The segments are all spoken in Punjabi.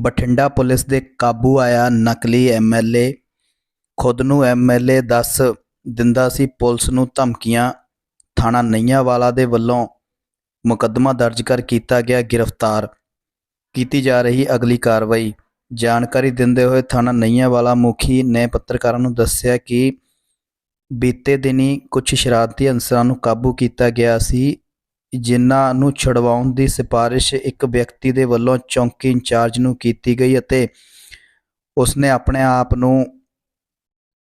ਬਠਿੰਡਾ ਪੁਲਿਸ ਦੇ ਕਾਬੂ ਆਇਆ ਨਕਲੀ ਐਮਐਲਏ ਖੁਦ ਨੂੰ ਐਮਐਲਏ ਦੱਸ ਦਿੰਦਾ ਸੀ ਪੁਲਿਸ ਨੂੰ ਧਮਕੀਆਂ। ਥਾਣਾ ਨਈਆਂਵਾਲਾ ਦੇ ਵੱਲੋਂ ਮੁਕੱਦਮਾ ਦਰਜ ਕਰ ਕੀਤਾ ਗਿਆ ਗ੍ਰਿਫਤਾਰ। ਕੀਤੀ ਜਾ ਰਹੀ ਅਗਲੀ ਕਾਰਵਾਈ। ਜਾਣਕਾਰੀ ਦਿੰਦੇ ਹੋਏ ਥਾਣਾ ਨਈਆਂਵਾਲਾ ਮੁਖੀ ਨੇ ਪੱਤਰਕਾਰਾਂ ਨੂੰ ਦੱਸਿਆ ਕਿ ਬੀਤੇ ਦਿਨੀ ਕੁਝ ਸ਼ਰਾਰਤੀ ਅਨਸਰਾਂ ਨੂੰ ਕਾਬੂ ਕੀਤਾ ਗਿਆ ਸੀ। ਜਿਨ੍ਹਾਂ ਨੂੰ ਛੁਡਵਾਉਣ ਦੀ ਸਿਫਾਰਿਸ਼ ਇੱਕ ਵਿਅਕਤੀ ਦੇ ਵੱਲੋਂ ਚੌਂਕੀ ਇੰਚਾਰਜ ਨੂੰ ਕੀਤੀ ਗਈ ਅਤੇ ਉਸਨੇ ਆਪਣੇ ਆਪ ਨੂੰ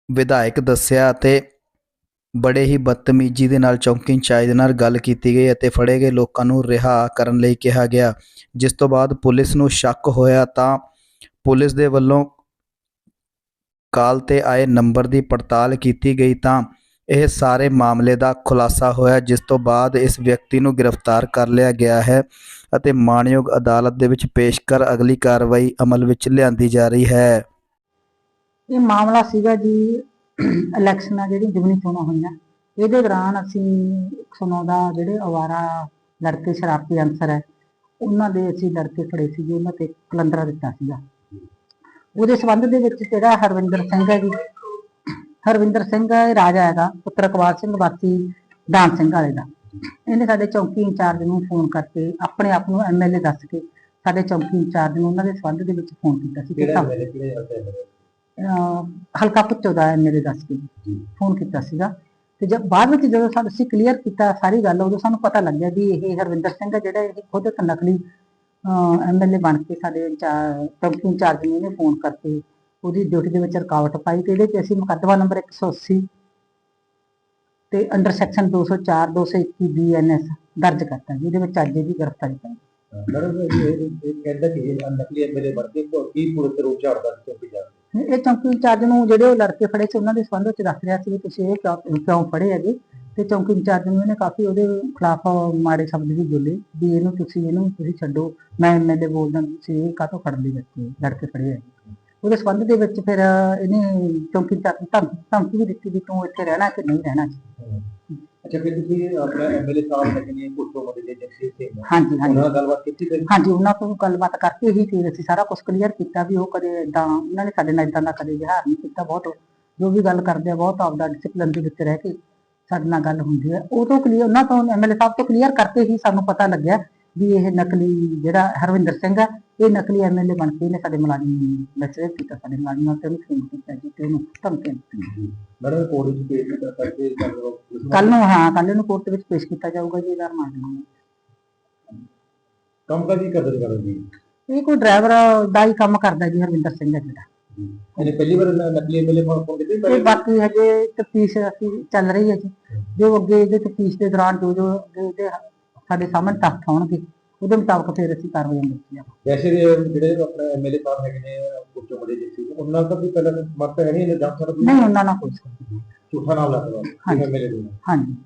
ਵਿਧਾਇਕ ਦੱਸਿਆ ਅਤੇ ਬੜੇ ਹੀ ਬਦਤਮੀਜ਼ੀ ਦੇ ਨਾਲ ਚੌਂਕੀ ਇੰਚਾਰਜ ਦੇ ਨਾਲ ਗੱਲ ਕੀਤੀ ਗਈ ਅਤੇ ਫੜੇ ਗਏ ਲੋਕਾਂ ਨੂੰ ਰਿਹਾ ਕਰਨ ਲਈ ਕਿਹਾ ਗਿਆ। ਜਿਸ ਤੋਂ ਬਾਅਦ ਪੁਲਿਸ ਨੂੰ ਸ਼ੱਕ ਹੋਇਆ ਤਾਂ ਪੁਲਿਸ ਦੇ ਵੱਲੋਂ ਕਾਲ ਤੇ ਆਏ ਨੰਬਰ ਦੀ ਪੜਤਾਲ ਕੀਤੀ ਗਈ ਤਾਂ ਇਹ ਸਾਰੇ ਮਾਮਲੇ ਦਾ ਖੁਲਾਸਾ ਹੋਇਆ, ਜਿਸ ਤੋਂ ਬਾਅਦ ਇਸ ਵਿਅਕਤੀ ਨੂੰ ਗ੍ਰਿਫਤਾਰ ਕਰ ਲਿਆ ਗਿਆ ਹੈ ਅਤੇ ਮਾਣਯੋਗ ਅਦਾਲਤ ਦੇ ਵਿੱਚ ਪੇਸ਼ ਕਰ ਅਗਲੀ ਕਾਰਵਾਈ ਅਮਲ ਵਿੱਚ ਲਿਆਂਦੀ ਜਾ ਰਹੀ ਹੈ। ਇਹ ਮਾਮਲਾ ਸੀਗਾ ਜੀ ਇਲੈਕਸ਼ਨਾਂ ਜਿਹੜੀ ਜਿਮਨੀ ਚੋਣਾਂ ਹੋਈਆਂ ਇਹਦੇ ਦੌਰਾਨ ਅਸੀਂ 109 ਦਾ ਜਿਹੜੇ ਅਵਾਰਾ ਲੜਕੇ, ਸ਼ਰਾਰਤੀ ਅਨਸਰ ਹੈ, ਉਹਨਾਂ ਦੇ ਅਸੀਂ ਲੜਕੇ ਫੜੇ ਸੀਗੇ, ਉਹਨਾਂ ਤੇ ਕਲੰਦਰਾ ਦਿੱਤਾ ਸੀਗਾ। ਉਹਦੇ ਸੰਬੰਧ ਦੇ ਵਿੱਚ ਜਿਹੜਾ ਹਰਵਿੰਦਰ ਸਿੰਘ ਹੈ ਜੀ ਹਰਵਿੰਦਰ ਸਿੰਘ ਰਾਜਾ ਹੈਗਾ ਪੁੱਤਰ ਇਕਬਾਲ ਸਿੰਘ ਵਾਸੀ ਦਾਨ ਸਿੰਘ ਵਾਲੇ ਦਾ। ਇਹਨੇ ਸਾਡੇ ਚੌਂਕੀ ਇੰਚਾਰਜ ਨੂੰ ਫੋਨ ਕਰਕੇ ਆਪਣੇ ਆਪ ਨੂੰ ਐਮਐਲਏ ਦੱਸ ਕੇ ਸਾਡੇ ਚੌਂਕੀ ਇੰਚਾਰਜ ਨੂੰ ਉਹਨਾਂ ਦੇ ਸੰਬੰਧ ਦੇ ਵਿੱਚ ਫੋਨ ਕੀਤਾ ਸੀ ਕਿ ਹਲਕਾ ਪੁੱਚੋ ਦਾ ਐਮਐਲਏ ਦੱਸ ਕੇ ਫੋਨ ਕੀਤਾ ਸੀਗਾ। ਤੇ ਜਦ ਬਾਅਦ ਵਿੱਚ ਜਦੋਂ ਸਾਨੂੰ ਅਸੀਂ ਕਲੀਅਰ ਕੀਤਾ ਸਾਰੀ ਗੱਲ ਉਦੋਂ ਸਾਨੂੰ ਪਤਾ ਲੱਗਿਆ ਵੀ ਇਹ ਹਰਵਿੰਦਰ ਸਿੰਘ ਜਿਹੜਾ ਇਹ ਖੁਦ ਇੱਕ ਨਕਲੀ ਐਮਐਲਏ ਬਣ ਕੇ ਸਾਡੇ ਚੌਂਕੀ ਇੰਚਾਰਜ ਨੇ ਇਹਨੇ ਫੋਨ ਕਰਕੇ ਉਹਦੀ ਡਿਊਟੀ ਦੇ ਵਿੱਚ ਰੁਕਾਵਟ ਪਾਈ ਤੇ ਇਹਦੇ ਤੇ ਅਸੀਂ ਮੁਕੱਦਮਾ ਨੰਬਰ 180 ਤੇ ਅੰਡਰ ਸੈਕਸ਼ਨ 204 221 ਬੀਐਨਐਸ ਦਰਜ ਕਰਤਾ ਜੀ ਇਹਦੇ ਵਿੱਚ ਅੱਜ ਇਹਦੀ ਗ੍ਰਿਫਤਾਰੀ ਪਾਈ ਮੈਡਮ ਇਹ ਇਹ ਕਹਿੰਦਾ ਕਿ ਇਹ ਨਕਲੀ ਐਮਐਲਏ ਬਣ ਕੇ ਕੋ- ਕੀ ਪੁਲਿਸ ਰੂਪ ਝਾੜਦਾ ਚੌਕੀ ਜਾ ਕੇ? ਇਹ ਚੌਂਕੀ ਇੰਚਾਰਜ ਨੂੰ ਜਿਹੜੇ ਉਹ ਲੜਕੇ ਫੜੇ ਸੀ ਉਹਨਾਂ ਦੇ ਸੰਬੰਧ ਵਿੱਚ ਦੱਸ ਰਿਹਾ ਸੀ ਵੀ ਤੁਸੀਂ ਇਹ ਕਿਉਂ ਕਿਉਂ ਫੜੇ ਹੈਗੇ? ਤੇ ਚੌਂਕੀ ਇੰਚਾਰਜ ਨੂੰ ਇਹਨੇ ਕਾਫੀ ਉਹਦੇ ਖਿਲਾਫ ਮਾੜੇ ਸ਼ਬਦ ਵੀ ਬੋਲੇ ਵੀ ਇਹਨੂੰ ਤੁਸੀਂ ਇਹਨੂੰ ਤੁਸੀਂ ਛੱਡੋ ਮੈਂ ਐਮਐਲਏ ਬੋਲਦਾ ਤੁਸੀਂ ਇਹ ਕਾਹਤੋਂ ਫੜਨ ਦੇ ਵਿੱਚ ਲੜਕੇ ਫੜੇ ਹੈ ਉਹਦੇ ਸੰਬੰਧ ਦੇ ਵਿੱਚ ਫਿਰ ਇਹਨੇ ਚੌਂਕੀ ਨੂੰ ਧਮਕੀ ਵੀ ਦਿੱਤੀ ਵੀ ਤੂੰ ਇੱਥੇ ਰਹਿਣਾ ਕਿ ਨਹੀਂ ਰਹਿਣਾ। ਅੱਛਾ ਫਿਰ ਤੁਸੀਂ ਆਪਣਾ ਐਮਐਲਏ ਸਾਹਿਬ ਹੈਗੇ ਨੇ ਪੁੱਛੋ ਮੋਦੇ ਦੇ ਜੱਸੀ ਸਿੰਘ ਹਾਂਜੀ ਹਾਂਜੀ। ਉਹਨਾਂ ਨਾਲ ਗੱਲਬਾਤ ਕੀਤੀ ਫਿਰ? ਹਾਂਜੀ ਉਹਨਾਂ ਤੋਂ ਗੱਲਬਾਤ ਕਰਕੇ ਹੀ ਫਿਰ ਅਸੀਂ ਸਾਰਾ ਕੁਝ ਕਲੀਅਰ ਕੀਤਾ ਵੀ ਉਹ ਕਦੇ ਇਦਾਂ ਉਹਨਾਂ ਨੇ ਸਾਡੇ ਨਾਲ ਇਦਾਂ ਦਾ ਕਦੇ ਵਿਹਾਰ ਨਹੀਂ ਕੀਤਾ ਬਹੁਤ। ਜੋ ਵੀ ਗੱਲ ਕਰਦੇ ਆ ਬਹੁਤ ਆਪਦਾ ਡਿਸਪਲਿਨ ਦੇ ਵਿੱਚ ਰਹਿ ਕੇ ਸਾਡੇ ਨਾਲ ਗੱਲ ਹੁੰਦੀ ਹੈ। ਉਹ ਤੋਂ ਕਲੀਅਰ ਉਹਨਾਂ ਤੋਂ ਐਮਐਲਏ ਸਾਹਿਬ ਤੋਂ ਕਲੀਅਰ ਕਰਕੇ ਹੀ ਸਾਨੂੰ ਪਤਾ ਲੱਗਿਆ ਵੀ ਇਹ ਨਕਲੀ ਜਿਹੜਾ ਹਰਵਿੰਦਰ ਸਿੰਘ ਹੈ ਇਹ ਨਕਲੀ ਐਮਐਲਏ ਬਣ ਕੇ ਇਹਨੇ ਸਾਡੇ ਮੁਲਾਜ਼ਮ ਮੈਸੇਜ ਕੀਤਾ ਸਾਡੇ ਮੁਲਾਜ਼ਮਾਂ ਤੇ ਉਹਨੂੰ ਫੋਨ ਕੀਤਾ ਜੀ ਤੇ ਉਹਨੂੰ ਧਮਕੀ ਦਿੱਤੀ ਮੈਡਮ ਕੋਰਟ ਵਿੱਚ ਪੇਸ਼ ਕਰ ਕਰਕੇ ਕੱਲ ਨੂੰ ਹਾਂ ਕੱਲ ਨੂੰ ਕੋਰਟ ਵਿੱਚ ਪੇਸ਼ ਕੀਤਾ ਜਾਊਗਾ ਜੀ ਇਹਦਾ ਰਿਮਾਂਡ ਨੂੰ ਕੰਮ ਕਾਜੀ ਕਦਰ ਕਰੋ ਜੀ? ਇਹ ਕੋਈ ਡਰਾਈਵਰ ਦਾ ਹੀ ਕੰਮ ਕਰਦਾ ਜੀ ਹਰਵਿੰਦਰ ਸਿੰਘ ਹੈ ਜਿਹੜਾ। ਇਹਨੇ ਪਹਿਲੀ ਵਾਰ ਨ- ਨਕਲੀ ਐਮਐਲਏ ਫੋਨ ਕੀਤੀ ਤੇ ਪਹਿਲੇ ਬਾਕੀ ਹਜੇ ਤਫਤੀਸ਼ ਅਸੀਂ ਚੱਲ ਰਹੀ ਹੈ ਜੀ। ਜੋ ਅੱਗੇ ਇਹਦੇ ਤਫਤੀਸ਼ ਦੇ ਦੌਰਾਨ ਜੋ ਜੋ ਇਹਦੇ ਸਾਡੇ ਸਾਹਮਣੇ ਤੱਥ ਆਉਣਗੇ ਉਹਦੇ ਮੁਤਾਬਕ ਫਿਰ ਅਸੀਂ ਕਾਰਵਾਈ ਕਰਾਂਗੇ ਵੈਸੇ ਵੀ ਜਿਹੜੇ ਆਪਣਾ ਐਮਐਲਏ ਸਾਹਿਬ ਹੈਗੇ ਨੇ ਪੁੱਛੋ ਮੋਦੇ ਜੱਸੀ ਉਹਨਾਂ ਦਾ ਵੀ ਪਹਿਲਾਂ ਮਤ ਹੈ ਨਹੀਂ ਜਾਂ ਸਰ ਨਹੀਂ ਉਹਨਾਂ ਨਾਲ ਕੋਈ। ਝੂਠਾ ਨਾਮ ਲੱਗਦਾ। ਐਮਐਲਏ ਦੇ ਹਾਂਜੀ